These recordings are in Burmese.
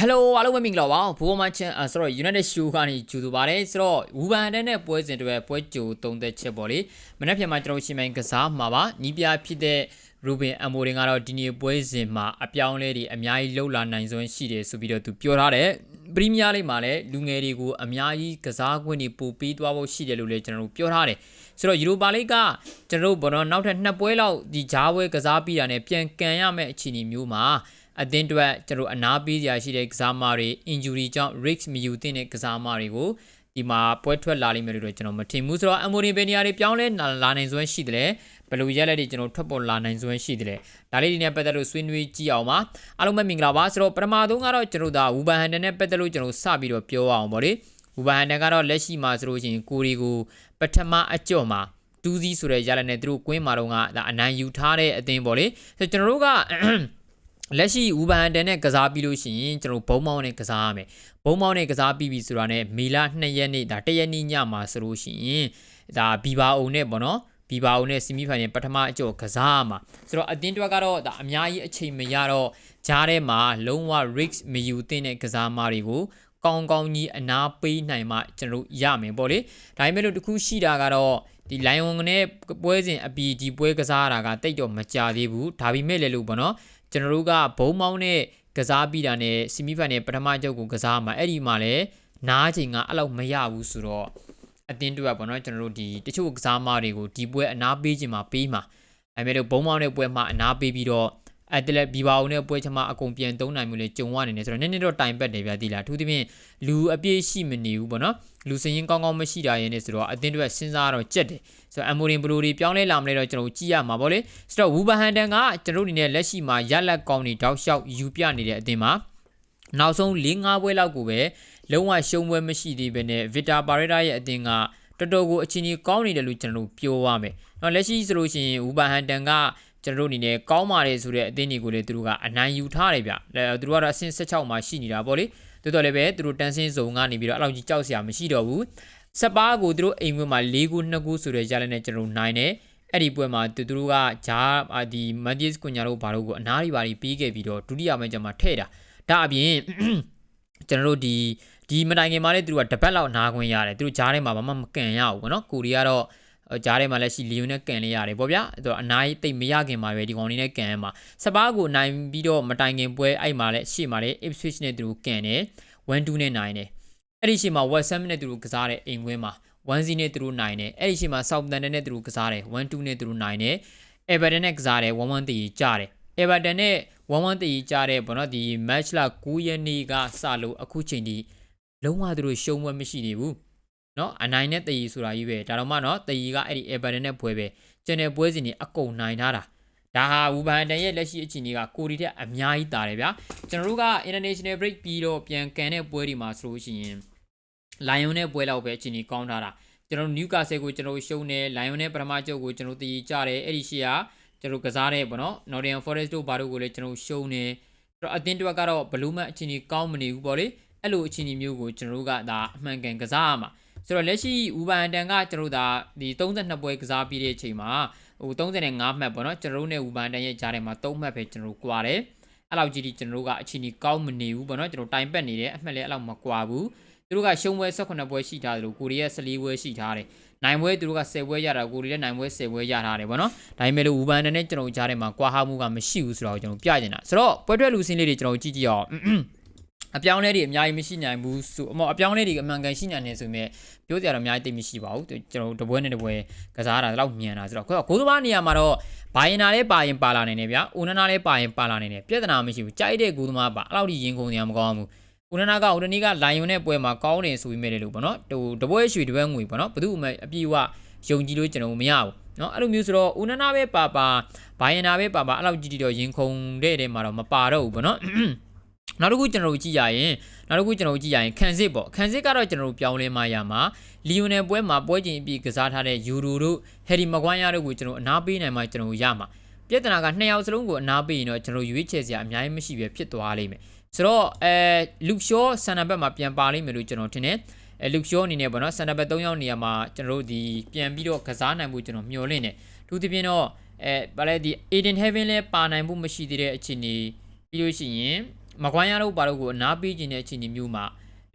Hello အားလုံးပဲမင်္ဂလာပါဘိုးမချန်ဆိုတော့ United Show ကနေကြိုဆိုပါတယ်ဆိုတော့ဝူဘန်တန်းနဲ့ပွဲစဉ်တွေပွဲကြိုသုံးသက်ချက်ပေါ့လေမနေ့ပြန်မှာကျွန်တော်ရှင်းပိုင်းကစားမှာပါနီးပြဖြစ်တဲ့ Ruben Amorim ကတော့ဒီနေ့ပွဲစဉ်မှာအပြောင်းလဲတွေအများကြီးလှုပ်လာနိုင်စွမ်းရှိတယ်ဆိုပြီးတော့သူပြောထားတယ်ပရီးမီးယားလိမှာလည်းလူငယ်တွေကိုအများကြီးကစားခွင့်တွေပို့ပေးသွားဖို့ရှိတယ်လို့လည်းကျွန်တော်တို့ပြောထားတယ်ဆိုတော့ယူရိုပါလိကကျွန်တော်တို့ဘောနော်နောက်ထပ်နှစ်ပွဲလောက်ဒီဂျားပွဲကစားပြီးတာနဲ့ပြန်ကန်ရမယ့်အခြေအနေမျိုးမှာ အသင်းအတွက်ကျွန်တော်အနာပေးစရာရှိတဲ့ကစားမတွေ injury ကြောင့် risk မယူသင့်တဲ့ကစားမတွေကိုဒီမှာပွဲထွက်လာလိမ့်မယ်လို့ကျွန်တော်မထင်ဘူးဆိုတော့ Amorim ဘယ်နေရာတွေပြောင်းလဲလာနိုင်စွမ်းရှိတယ်ဘယ်လိုရက်လက်တွေကျွန်တော်ထွက်ပေါ်လာနိုင်စွမ်းရှိတယ်ဒါလေးတွေနဲ့ပတ်သက်လို့ဆွေးနွေးကြည့်အောင်ပါအားလုံးပဲမင်္ဂလာပါဆိုတော့ပထမဆုံးကတော့ကျွန်တော်ဒါဝူဘန်ဟန်တန်နဲ့ပတ်သက်လို့ကျွန်တော်စပြီးတော့ပြောအောင်ဗောလေဝူဘန်ဟန်တန်ကတော့လက်ရှိမှာဆိုလို့ရှိရင်ကိုရီကိုပထမအကြော့မှာတူးစီးဆိုတဲ့ရလက်နဲ့သူတို့ကွင်းမှာတော့ကဒါအနိုင်ယူထားတဲ့အသင်းပေါ့လေဆိုတော့ကျွန်တော်တို့က လက်ရှိဥပန်တန်နဲ့ကစားပြီးလို့ရှိရင်ကျွန်တော်ဘုံမောင်းနဲ့ကစားရမယ်ဘုံမောင်းနဲ့ကစားပြီးပြီဆိုတာနဲ့မေလ2ရက်နေ့ဒါ1ရက်နေ့ညမှာဆိုလို့ရှိရင်ဒါဘီဘာအုံနဲ့ပေါ့နော်ဘီဘာအုံနဲ့ဆီမီဖိုင်နယ်ပထမအကျော်ကစားရမှာဆိုတော့အတင်းတွက်ကတော့ဒါအများကြီးအချိန်မရတော့ဂျားထဲမှာလုံးဝ risk မယူသင့်တဲ့ကစားမားတွေကိုကောင်းကောင်းကြီးအနာပေးနိုင်မှကျွန်တော်ရမယ်ပေါ့လေဒါပေမဲ့လို့တခုရှိတာကတော့ဒီ lion နဲ့ပွဲစဉ်အပီဒီပွဲကစားရတာကတိတ်တော့မကြသေးဘူးဒါပေမဲ့လည်းလို့ပေါ့နော် ကျွန်တော်တို့ကဘုံမောင်းနဲ့ကစားပြီးတာနဲ့ဆီမီဖိုင်နယ်ပထမကျုပ်ကိုကစားမှာအဲ့ဒီမှာလည်းနားချိန်ကအဲ့လောက်မရဘူးဆိုတော့အတင်းတူကပေါ့နော်ကျွန်တော်တို့ဒီတချို့ကစားမတွေကိုဒီပွဲအနာပေးခြင်းမှာပေးမှာအဲ့မဲ့တော့ဘုံမောင်းတဲ့ပွဲမှာအနာပေးပြီးတော့ အဲ့တလက်ဘီဘာအောင်တဲ့ပွဲချမအကုန်ပြန်သုံးနိုင်မှုလေကြုံရနေတယ်ဆိုတော့နည်းနည်းတော့တိုင်ပတ်တယ်ဗျာဒီလားအထူးသဖြင့်လူအပြည့်ရှိမနေဘူးပေါ့နော်လူစရင်ကောင်းကောင်းမရှိတာရင်နေဆိုတော့အတင်းတွေစဉ်းစားတော့ကြက်တယ်ဆိုတော့အမိုရင်ဘလိုတွေပြောင်းလဲလာမလဲတော့ကျွန်တော်ကြည့်ရမှာပေါ့လေဆိုတော့ဝူဘဟန်တန်ကကျွန်တော်တို့အနေနဲ့လက်ရှိမှာရက်လက်ကောင်းနေတောက်လျှောက်ယူပြနေတဲ့အတင်းမှာနောက်ဆုံး၄၅ပွဲလောက်ကိုပဲလုံးဝရှုံးပွဲမရှိသေးဘဲနဲ့ဗီတာပါရက်တာရဲ့အတင်းကတော်တော်ကိုအချင်းကြီးကောင်းနေတယ်လို့ကျွန်တော်တို့ပြောရမယ်။နော်လက်ရှိဆိုလို့ရှိရင်ဝူဘဟန်တန်က ကျွန်တော်တို့အနေနဲ့ကောင်းပါတယ်ဆိုတဲ့အသင်းတွေကိုလည်းသူတို့ကအနိုင်ယူထားတယ်ဗျ။သူတို့ကတော့အဆင့်16မှာရှိနေတာပေါ့လေ။တော်တော်လည်းပဲသူတို့တန်းစင်းစုံကနေပြီးတော့အဲ့လောက်ကြီးကြောက်စရာမရှိတော့ဘူး။စပါးကိုသူတို့အိမ်ဝင်းမှာ၄ခု2ခုဆိုတဲ့ရလနဲ့ကျွန်တော်တို့နိုင်တယ်။အဲ့ဒီပွဲမှာသူတို့ကဂျာဒီမန်တီးစ်ကွန်ညာတို့ဘာလို့ကိုအနားရီပါပြီးခဲ့ပြီးတော့ဒုတိယပိုင်းကျမှထဲ့တာ။ဒါအပြင်ကျွန်တော်တို့ဒီဒီမတိုင်ခင်မှာလည်းသူတို့ကတပတ်လောက်နားခွင့်ရတယ်။သူတို့ဂျားထဲမှာဘာမှမကန်ရဘူးပေါ့နော်။ကိုရီးယားတော့ ကြားထဲမှာလည်းရှိလီယွန်နဲ့ကန်လေးရတယ်ပေါ့ဗျာအဲ့တော့အနိုင်တိတ်မရခင်မှာပဲဒီကောင်လေးနဲ့ကန်မှာစပါးကိုနိုင်ပြီးတော့မတိုင်ခင်ပွဲအဲ့မှာလည်းရှေ့မှာလည်း Ipswich နဲ့သူတို့ကန်တယ်1-2နဲ့နိုင်တယ်အဲ့ဒီရှေ့မှာ West Ham နဲ့သူတို့ကစားတဲ့အိမ်ကွင်းမှာ1-0နဲ့သူတို့နိုင်တယ်အဲ့ဒီရှေ့မှာ Southampton နဲ့သူတို့ကစားတယ်1-2နဲ့သူတို့နိုင်တယ် Everton နဲ့ကစားတယ်1-1တည်ကြတယ် Everton နဲ့1-1တည်ကြတဲ့ပေါ့နော်ဒီ match လာ9ရက်နေ့ကစလို့အခုချိန်ဒီလုံးဝသူတို့ရှုံးပွဲမရှိနေဘူး နော်အနိုင်နဲ့တည်ဆိုတာကြီးပဲဒါတော့မှနော်တည်ကအဲ့ဒီ Everton နဲ့ပွဲပဲကျန်တဲ့ပွဲစဉ်တွေအကုန်နိုင်ထားတာဒါဟာဝူဘန်တန်ရဲ့လက်ရှိအခြေအနေကကိုရီတဲ့အများကြီးတာတယ်ဗျာကျွန်တော်တို့က international break ပြီးတော့ပြန်ကန်တဲ့ပွဲတွေမှာဆိုလို့ရှိရင် Lion နဲ့ပွဲလောက်ပဲအခြေအနေကောင်းထားတာကျွန်တော် Newcastle ကိုကျွန်တော်ရှုံးတယ် Lion နဲ့ပထမကျုပ်ကိုကျွန်တော်တည်ကြတယ်အဲ့ဒီရှေ့ကကျွန်တော်ကစားတယ်ပေါ့နော် Nottingham Forest တို့ဘာတို့ကိုလည်းကျွန်တော်ရှုံးတယ်အဲ့တော့အတင်းတွက်ကတော့ဘလူးမတ်အခြေအနေကောင်းမနေဘူးပေါ့လေအဲ့လိုအခြေအနေမျိုးကိုကျွန်တော်တို့ကဒါအမှန်ကန်ကစားရမှာ ဆိုတော့လက်ရှိဥပန်တန်ကကျွန်တော်တို့ဒါဒီ32ပွဲကစားပြီးတဲ့အချိန်မှာဟို35မှတ်ပေါ့နော်ကျွန်တော်တို့နဲ့ဥပန်တန်ရဲ့ကြားထဲမှာ3မှတ်ပဲကျွန်တော်တို့ကွာတယ်အဲ့လောက်ကြီးဒီကျွန်တော်တို့ကအချိန်ကြီးကောင်းမနေဘူးပေါ့နော်ကျွန်တော်တိုင်ပတ်နေတယ်အမှတ်လည်းအဲ့လောက်မကွာဘူးသူတို့ကရှုံးပွဲ18ပွဲရှိထားတယ်လို့ကိုရီးယား14ပွဲရှိထားတယ်နိုင်ပွဲသူတို့က10ပွဲရတာကိုရီးယားနိုင်ပွဲ10ပွဲရထားတယ်ဗောနော်ဒါပေမဲ့လို့ဝူဘန်တန်နဲ့ကျွန်တော်ကြားထဲမှာကွာဟမှုကမရှိဘူးဆိုတော့ကျွန်တော်ပြချင်တာဆိုတော့ပွဲထွက်လူစင်းလေးတွေကျွန်တော်ကြည့်ကြည့်အောင် အပြောင်းလဲတွေအများကြီးမရှိနိုင်ဘူးဆိုအမောအပြောင်းလဲတွေအမှန်ကန်ရှိနိုင်နေဆိုမြဲပြောကြရတော့အများကြီးသိမရှိပါဘူးကျွန်တော်တပွဲနဲ့တပွဲကစားတာတော့မြန်တာဆိုတော့ကိုယ်သမားနေရာမှာတော့ဘိုင်နာလည်းပါရင်ပါလာနိုင်တယ်ဗျာဦးနနာလည်းပါရင်ပါလာနိုင်တယ်ပြဿနာမရှိဘူးကြိုက်တဲ့ကိုယ်သမားပါအဲ့လောက်ကြီးရင်ခုန်နေရမကောင်းဘူးဦးနနာကဦးတနီကလိုင်ယွန်နဲ့ပွဲမှာကောင်းတယ်ဆိုပြီးမဲ့လေလို့ပေါ့နော်ဟိုတပွဲရွှေတပွဲငွေပေါ့နော်ဘယ်သူမှအပြည့်အဝယုံကြည်လို့ကျွန်တော်မရဘူးเนาะအဲ့လိုမျိုးဆိုတော့ဦးနနာပဲပါပါဘိုင်နာပဲပါပါအဲ့လောက်ကြီးတော့ရင်ခုန်တဲ့တဲ့မှာတော့မပါတော့ဘူးပေါ့နော် နောက်တစ်ခုကျွန်တော်တို့ကြည့်ရရင်နောက်တစ်ခုကျွန်တော်တို့ကြည့်ရရင်ခံစစ်ပေါ့ခံစစ်ကတော့ကျွန်တော်တို့ပြောင်းလဲမှရမှာလီယိုနယ်ပွဲမှာပွဲချင်းအပြီးကစားထားတဲ့ယူရိုတို့ဟယ်ရီမကွိုင်းယာတို့ကိုကျွန်တော်အနာပေးနိုင်မှကျွန်တော်ရမှာပြဿနာကနှစ်ယောက်စလုံးကိုအနာပေးရင်တော့ကျွန်တော်ရွေးချယ်စရာအများကြီးမရှိပဲဖြစ်သွားလိမ့်မယ်ဆိုတော့အဲလူရှောဆန်နဘက်မှာပြန်ပါလိမ့်မယ်လို့ကျွန်တော်ထင်တယ်အဲလူရှောအနေနဲ့ပေါ့နော်ဆန်နဘက်3ယောက်နေရာမှာကျွန်တော်တို့ဒီပြန်ပြီးတော့ကစားနိုင်ဖို့ကျွန်တော်မျှော်လင့်တယ်သူတပြင်းတော့အဲဗာလဲဒီ Aiden Heaven လဲပါနိုင်ဖို့မရှိသေးတဲ့အခြေအနေပြီးလို့ရှိရင် မကွိုင်းရတို့ပါတော့ကိုအနာပေးခြင်းတဲ့အခြေအနေမျိုးမှာ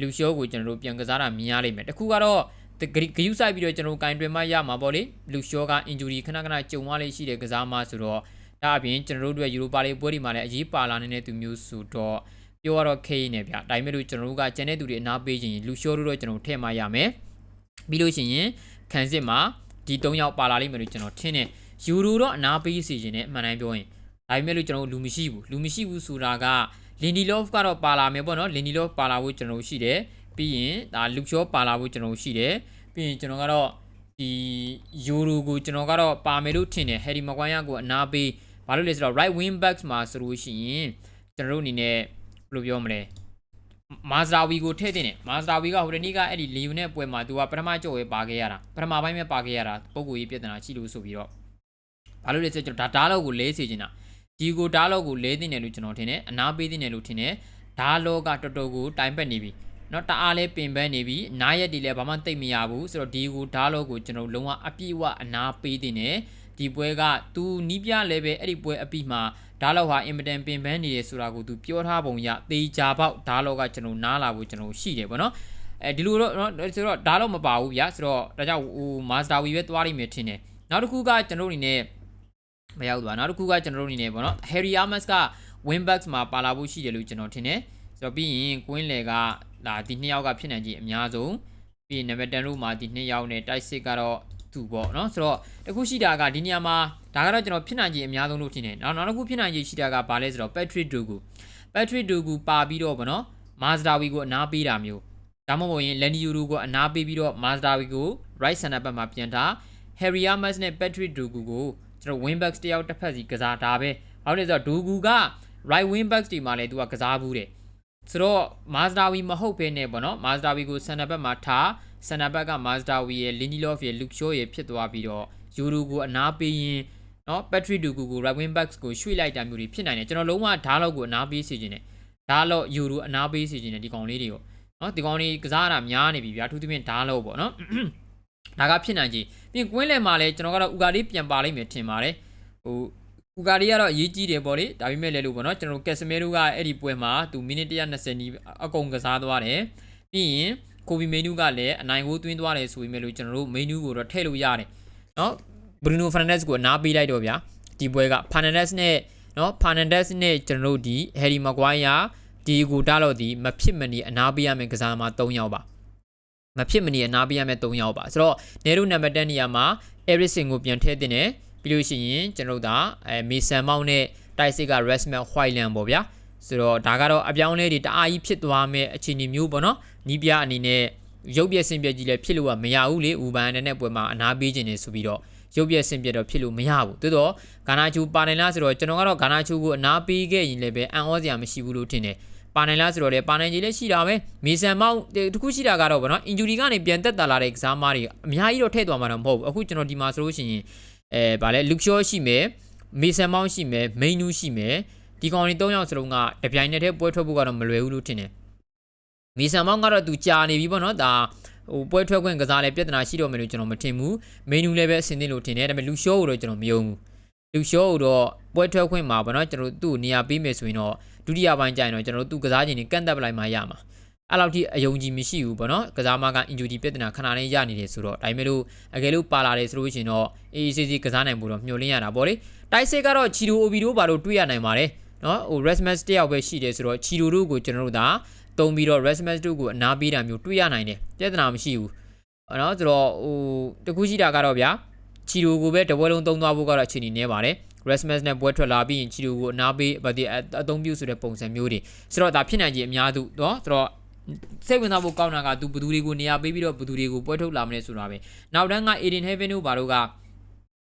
လူရှိုးကိုကျွန်တော်တို့ပြန်ကစားတာမြင်ရလိမ့်မယ်တခုကတော့ဂဂယူဆိုင်ပြီးတော့ကျွန်တော်ကင်တွင်မှရမှာပေါ့လေလူရှိုးက injury ခဏခဏကြုံသွားလေးရှိတဲ့ကစားမဆိုတော့ဒါအပြင်ကျွန်တော်တို့တို့ယူရိုပါလေးပွဲတွေမှာလည်းအရေးပါလာနေတဲ့သူမျိုးဆိုတော့ပြောရတော့ K နေဗျဒါပေမဲ့လို့ကျွန်တော်တို့ကကျန်တဲ့သူတွေအနာပေးခြင်းလူရှိုးတို့တော့ကျွန်တော်ထည့်မှရမယ်ပြီးလို့ရှိရင်ခံစစ်မှာဒီ၃ယောက်ပါလာလိမ့်မယ်လို့ကျွန်တော်ထင်တယ်ယူရိုတော့အနာပေးစီခြင်းနဲ့အမှန်တိုင်းပြောရင်ဒါပေမဲ့လို့ကျွန်တော်တို့လူမရှိဘူးလူမရှိဘူးဆိုတာက လင်ဒီလော့ဖ်ကတော့ပါလာမယ်ပေါ့နော်လင်ဒီလော့ဖ်ပါလာဖို့ကျွန်တော်တို့ရှိတယ်ပြီးရင်ဒါလူချောပါလာဖို့ကျွန်တော်တို့ရှိတယ်ပြီးရင်ကျွန်တော်ကတော့ဒီယူရိုကိုကျွန်တော်ကတော့ပါမယ်လို့ထင်တယ်ဟယ်ရီမကွိုင်းယာကိုအနာပေးဘာလို့လဲဆိုတော့ right wing backs မှာဆိုလို့ရှိရင်ကျွန်တော်တို့အနေနဲ့ဘယ်လိုပြောမလဲမာဇာဝီကိုထည့်တင်တယ်မာဇာဝီကဟိုတနေ့ကအဲ့ဒီလီယွန်နဲ့ပွဲမှာသူကပထမကြော်ပဲပါခဲ့ရတာပထမပိုင်းပဲပါခဲ့ရတာပုံကိုကြီးပြဿနာရှိလို့ဆိုပြီးတော့ဘာလို့လဲဆိုတော့ကျွန်တော်ဒါဒါလောက်ကိုလဲစေချင်တာ ဒီကိုဒါလော့ကိုလဲတင်တယ်လို့ကျွန်တော်ထင်တယ်အနာပေးတင်တယ်လို့ထင်တယ်ဒါလော့ကတော်တော်ကိုတိုင်ပတ်နေပြီနော်တအားလဲပင်ပန်းနေပြီနားရက်တီလဲဘာမှသိမရဘူးဆိုတော့ဒီကိုဒါလော့ကိုကျွန်တော်လုံးဝအပြည့်အဝအနာပေးတင်တယ်ဒီပွဲက तू နီးပြလဲပဲအဲ့ဒီပွဲအပြီးမှာဒါလောက်ဟာအင်မတန်ပင်ပန်းနေရဆိုတာကို तू ပြောထားပုံရသေချာပေါက်ဒါလောက်ကကျွန်တော်နားလာဖို့ကျွန်တော်ရှိတယ်ပေါ့နော်အဲဒီလိုတော့ဆိုတော့ဒါလောက်မပါဘူးဗျာဆိုတော့ဒါကြောင့်ဟိုမာစတာဝီပဲသွားလိမ့်မယ်ထင်တယ်နောက်တစ်ခုကကျွန်တော်အနေနဲ့ မရောက်သွားနောက်တစ်ခုကကျွန်တော်တို့အနေနဲ့ပေါ့နော် Harry Amos က Winbacks မှာပါလာဖို့ရှိတယ်လို့ကျွန်တော်ထင်တယ်ဆိုတော့ပြီးရင် Queen လေကဒါဒီနှစ်ယောက်ကဖြစ်နိုင်ခြေအများဆုံးပြီးရင် number 10လို့မှာဒီနှစ်ယောက်နဲ့တိုက်စစ်ကတော့သူပေါ့နော်ဆိုတော့တခုရှိတာကဒီနေရာမှာဒါကတော့ကျွန်တော်ဖြစ်နိုင်ခြေအများဆုံးလို့ထင်တယ်နောက်နောက်တစ်ခုဖြစ်နိုင်ခြေရှိတာကဘာလဲဆိုတော့ Patrick Dogu Patrick Dogu ပါပြီးတော့ပေါ့နော် Mazdawi ကိုအနာပေးတာမျိုးဒါမှမဟုတ်ရင် Lenny Yuru ကိုအနာပေးပြီးတော့ Mazdawi ကို right center back မှာပြန်ထား Harry Amos နဲ့ Patrick Dogu ကို ကျွန်တော် winbacks တယောက်တစ်ဖက်စီကစားတာပဲ။ဘာလို့လဲဆိုတော့ Dogu က right winbacks ဒီမှာလဲသူကကစားဘူးတယ်။ဆိုတော့ Mazdawi မဟုတ်ဘဲနဲ့ပေါ့နော် Mazdawi ကို center back မှာထား center back က Mazdawi ရဲ့ Lindelof ရဲ့ Luke Shaw ရဲ့ဖြစ်သွားပြီးတော့ Yuru ကိုအနာပေးရင်နော် Patrick Dogu ကို right winbacks ကိုရွှေ့လိုက်တာမျိုးတွေဖြစ်နိုင်တယ်ကျွန်တော်လုံးဝဓာတ်လောက်ကိုအနာပေးစီခြင်းတယ်ဓာတ်လောက် Yuru အနာပေးစီခြင်းတယ်ဒီကောင်လေးတွေကိုနော်ဒီကောင်လေးကစားရတာများနေပြီဗျာအထူးသဖြင့်ဓာတ်လောက်ပေါ့နော် ဒါကဖြစ်နိုင်ကြီးပြင်ကွင်းလယ်မှာလည်းကျွန်တော်ကတော့ဥကာလေးပြန်ပါလိမ့်မယ်ထင်ပါတယ်ဟိုဥကာလေးကတော့အရေးကြီးတယ်ပေါ့လေဒါပေမဲ့လည်းလို့ပေါ့နော်ကျွန်တော်ကက်စမဲရိုကအဲ့ဒီပွဲမှာသူမိနစ်120နီးအကုန်ကစားသွားတယ်ပြီးရင်ကိုဗီမေနူးကလည်းအနိုင်ကိုသွင်းသွားတယ်ဆိုပေမဲ့လို့ကျွန်တော်တို့မေနူးကိုတော့ထည့်လို့ရတယ်နော်ဘရူနိုဖာနန်ဒက်စ်ကိုနားပေးလိုက်တော့ဗျာဒီပွဲကဖာနန်ဒက်စ်နဲ့နော်ဖာနန်ဒက်စ်နဲ့ကျွန်တော်တို့ဒီဟယ်ရီမကွိုင်းယာဒီကိုတားလို့ဒီမဖြစ်မနေအနာပေးရမယ်ကစားမှာ3ယောက်ပါ မဖြစ်မနေအနာပေးရမယ်3ယောက်ပါဆိုတော့နေရုနံပါတ်10နေရာမှာ Eriksen ကိုပြန်ထည့်တင်တယ်ပြီးလို့ရှိရင်ကျွန်တော်တို့ဒါအဲမေဆန်မောင်းနဲ့တိုက်စစ်က Rasmus Hojlund ပေါ့ဗျာဆိုတော့ဒါကတော့အပြောင်းလဲတွေတအားကြီးဖြစ်သွားမယ်အခြေအနေမျိုးပေါ့နော်နီးပြအနေနဲ့ရုပ်ပြက်ဆင်ပြက်ကြီးလည်းဖြစ်လို့ကမရဘူးလေဥပန်နဲ့ပွဲမှာအနာပေးခြင်းနေဆိုပြီးတော့ရုပ်ပြက်ဆင်ပြက်တော့ဖြစ်လို့မရဘူးတိုးတော့ဂါနာချူပါနိုင်လားဆိုတော့ကျွန်တော်ကတော့ဂါနာချူကိုအနာပေးခဲ့ရင်လည်းပဲအံ့ဩစရာမရှိဘူးလို့ထင်တယ် ပါနိုင်လားဆိုတော့လေပါနိုင်ကြီးလည်းရှိတာပဲမေဆန်မောင်းတခုရှိတာကတော့ဗောနော်အင်ဂျူရီကနေပြန်တက်တာလာတဲ့ကစားမားတွေအများကြီးတော့ထည့်သွားမှာတော့မဟုတ်ဘူးအခုကျွန်တော်ဒီမှာဆိုလို့ရှိရင်အဲဗာလဲလူရှောရှိမယ်မေဆန်မောင်းရှိမယ်မိန်နူးရှိမယ်ဒီကောင်တွေ၃ယောက်စလုံးကတပြိုင်နက်တည်းပွဲထွက်ဖို့ကတော့မလွယ်ဘူးလို့ထင်တယ်မေဆန်မောင်းကတော့သူကြာနေပြီဗောနော်ဒါဟိုပွဲထွက်ခွင့်ကစားလဲပြဿနာရှိတော့မယ်လို့ကျွန်တော်မထင်ဘူးမိန်နူးလည်းပဲအဆင်သင့်လို့ထင်တယ်ဒါပေမဲ့လူရှောကိုတော့ကျွန်တော်မယုံဘူး လူရှောကိုတော့ပွဲထွက်ခွင့်မှာဗောနော်ကျွန်တော်သူ့နေရာပေးမယ်ဆိုရင်တော့ဒုတိယပိုင်းကျရင်တော့ကျွန်တော်တို့သူကစားခြင်းတွေကန့်တက်ပလိုက်မှရမှာအဲ့လောက်ထိအယုံကြည်မရှိဘူးပေါ့နော်ကစားမကအင်ဂျူဒီပြဿနာခဏလေးရနေတယ်ဆိုတော့ဒါပေမဲ့လို့အကယ်လို့ပါလာတယ်ဆိုလို့ရှိရင်တော့ AACC ကစားနိုင်ဖို့တော့မျှော်လင့်ရတာပေါ့လေတိုက်စစ်ကတော့ချီတို OB တို့ဘာလို့တွေးရနိုင်ပါတယ်နော်ဟို Resmas တယောက်ပဲရှိတယ်ဆိုတော့ချီတိုတို့ကိုကျွန်တော်တို့ဒါတုံးပြီးတော့ Resmas တို့ကိုအနာပေးတာမျိုးတွေးရနိုင်တယ်ပြဿနာမရှိဘူးနော်ဆိုတော့ဟိုတကူရှိတာကတော့ဗျာ ချီတိုကိုပဲတပွဲလုံးသုံးသွားဖို့ကတော့အခြေအနေနေပါတယ် Rasmus နဲ့ပွဲထွက်လာပြီးရင်ချီတူကိုအနာပေးဗတိအသုံးပြုဆိုတဲ့ပုံစံမျိုးတွေဆိုတော့ဒါဖြစ်နိုင်ခြင်းအများစုเนาะဆိုတော့စိတ်ဝင်စားဖို့ကောင်းတာကသူဘသူတွေကိုနေရာပေးပြီးတော့ဘသူတွေကိုပွဲထုတ်လာမလဲဆိုတာပဲနောက်တန်းက Eden Heaven တို့ဘာလို့က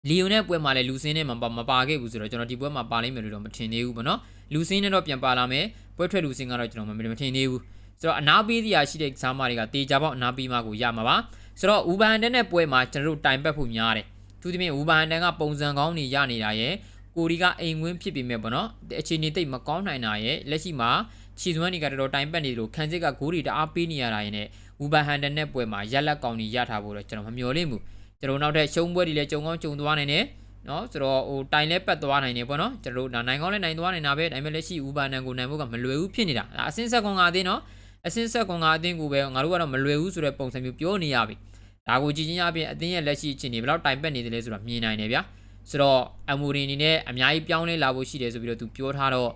လီယိုနဲ့ပွဲမှာလည်းလူစင်းနဲ့မပါမပါခဲ့ဘူးဆိုတော့ကျွန်တော်ဒီပွဲမှာပါလိမ့်မယ်လို့တော့မထင်သေးဘူးပေါ့နော်လူစင်းနဲ့တော့ပြန်ပါလာမယ်ပွဲထွက်လူစင်းကတော့ကျွန်တော်မမထင်သေးဘူးဆိုတော့အနာပေးစရာရှိတဲ့စားမတွေကတေချာပေါက်အနာပေးမှကိုရမှာပါဆိုတော့ဥပန်တန်းနဲ့ပွဲမှာကျွန်တော်တို့တိုင်ပတ်ဖို့များတယ် သူသဖြင့်ဝူဘန်တန်ကပုံစံကောင်းနေရနေတာရဲ့ကိုရီကအိမ်ဝင်းဖြစ်ပေမဲ့ပေါ့နော်အခြေအနေတိတ်မကောင်းနိုင်တာရဲ့လက်ရှိမှာခြီစွမ်းတွေကတော်တော်တိုင်ပတ်နေလို့ခန်းစစ်ကဂိုးတွေတအားပေးနေရတာရဲ့နဲ့ဝူဘန်ဟန်တန်နဲ့ပွဲမှာရက်လက်ကောင်းနေရထားဖို့တော့ကျွန်တော်မမျှော်လင့်ဘူးကျွန်တော်နောက်ထပ်ရှုံးပွဲတွေလည်းကြုံကောင်းကြုံသွားနိုင်တယ်နော်ဆိုတော့ဟိုတိုင်လဲပတ်သွားနိုင်တယ်ပေါ့နော်ကျွန်တော်တို့ဒါနိုင်ကောင်းလဲနိုင်သွားနိုင်တာပဲဒါပေမဲ့လက်ရှိဦးဘာနန်ကိုနိုင်ဖို့ကမလွယ်ဘူးဖြစ်နေတာဒါအစင်းဆက်ကွန်ကအသင်းနော်အစင်းဆက်ကွန်ကအသင်းကိုပဲငါတို့ကတော့မလွယ်ဘူးဆိုတဲ့ပုံစံမျိုးပြောနေရပြီ ဒါကိုကြည့်ချင်းအပြင်အသင်းရဲ့လက်ရှိအခြေအနေဘယ်လောက်တိုင်ပတ်နေတယ်လဲဆိုတာမြင်နိုင်တယ်ဗျာဆိုတော့အမူရီအနေနဲ့အများကြီးပြောင်းလဲလာဖို့ရှိတယ်ဆိုပြီးတော့သူပြောထားတော့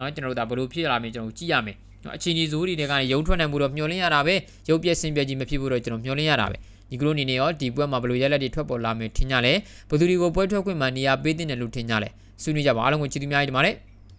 နော်ကျွန်တော်တို့ဒါဘယ်လိုဖြစ်လာမလဲကျွန်တော်ကြည့်ရမယ်နော်အချိန်ကြီးဇိုးတွေကနေရုံထွက်နိုင်မှုတော့မျှော်လင့်ရတာပဲရုပ်ပြက်စင်ပြက်ကြီးမဖြစ်ဘူးတော့ကျွန်တော်မျှော်လင့်ရတာပဲဒီကလိုအနေနဲ့ရောဒီပွဲမှာဘယ်လိုရက်လက်တွေထွက်ပေါ်လာမယ်ထင်ကြလဲဘယ်သူတွေကိုပွဲထွက်ခွင့်မှနေရာပေးတဲ့တယ်လို့ထင်ကြလဲဆွေးနွေးကြပါအားလုံးကိုချစ်သူများကြီးဒီမှာလေ